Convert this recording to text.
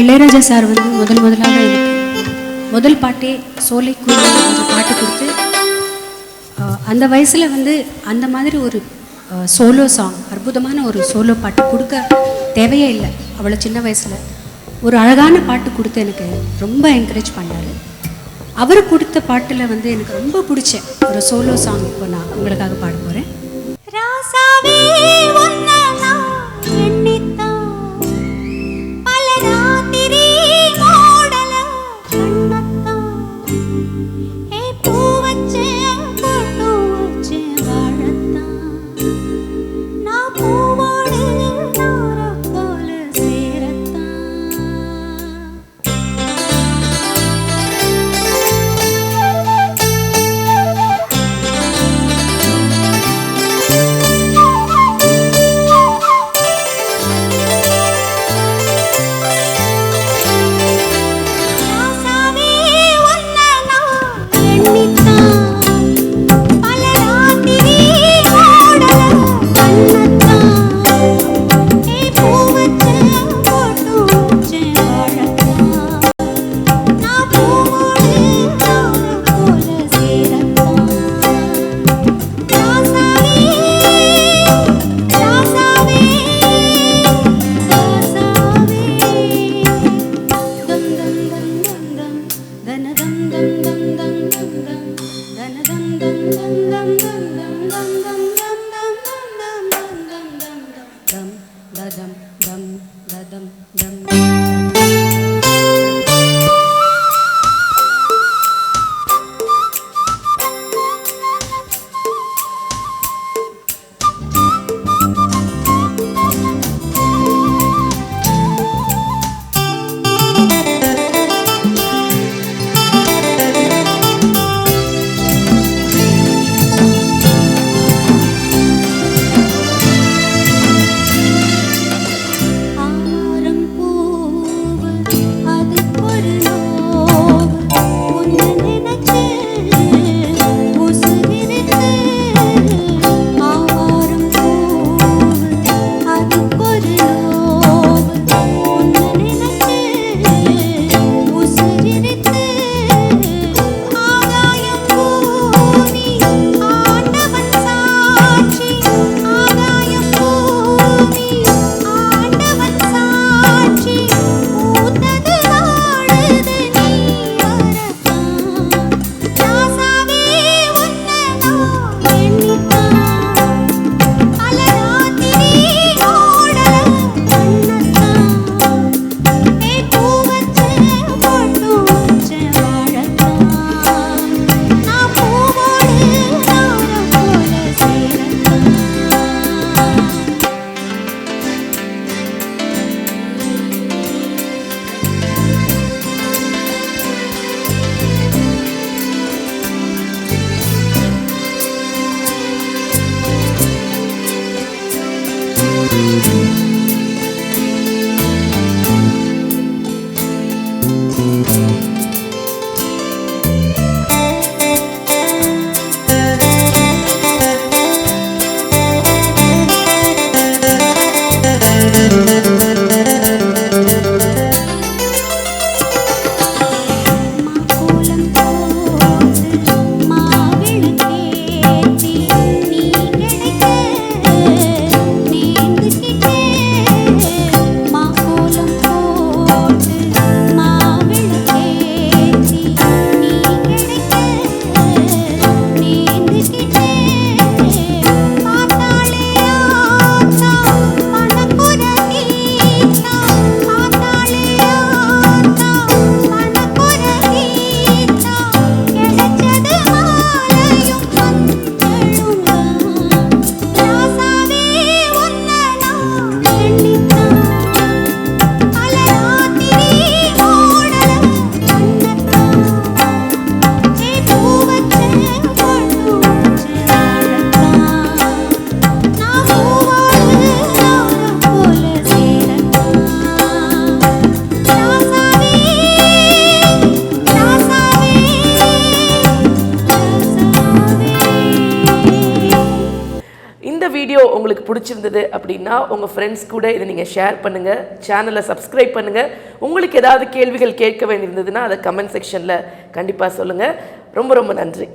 Ilaiyaraaja sir வந்து முதல் முதலாக எனக்கு முதல் பாட்டே சோலை என்ற பாட்டு கொடுத்து அந்த வயசில் வந்து அந்த மாதிரி ஒரு சோலோ சாங் அற்புதமான ஒரு சோலோ பாட்டு கொடுக்க தேவையே இல்லை. அவ்வளோ சின்ன வயசில் ஒரு அழகான பாட்டு கொடுத்து எனக்கு ரொம்ப என்கரேஜ் பண்ணார். அவர் கொடுத்த பாட்டில் வந்து எனக்கு ரொம்ப பிடிச்ச ஒரு சோலோ சாங் இப்போ நான் உங்களுக்காக பாட போகிறேன் da dum dum da dum dum. Música பிடிச்சிருந்தது அப்படின்னா உங்கள் ஃப்ரெண்ட்ஸ் கூட இதை நீங்கள் ஷேர் பண்ணுங்கள் சேனலை சப்ஸ்கிரைப் பண்ணுங்கள் உங்களுக்கு ஏதாவது கேள்விகள் கேட்க வேண்டியிருந்ததுன்னா அதை கமெண்ட் செக்ஷனில் கண்டிப்பாக சொல்லுங்கள் ரொம்ப ரொம்ப நன்றி.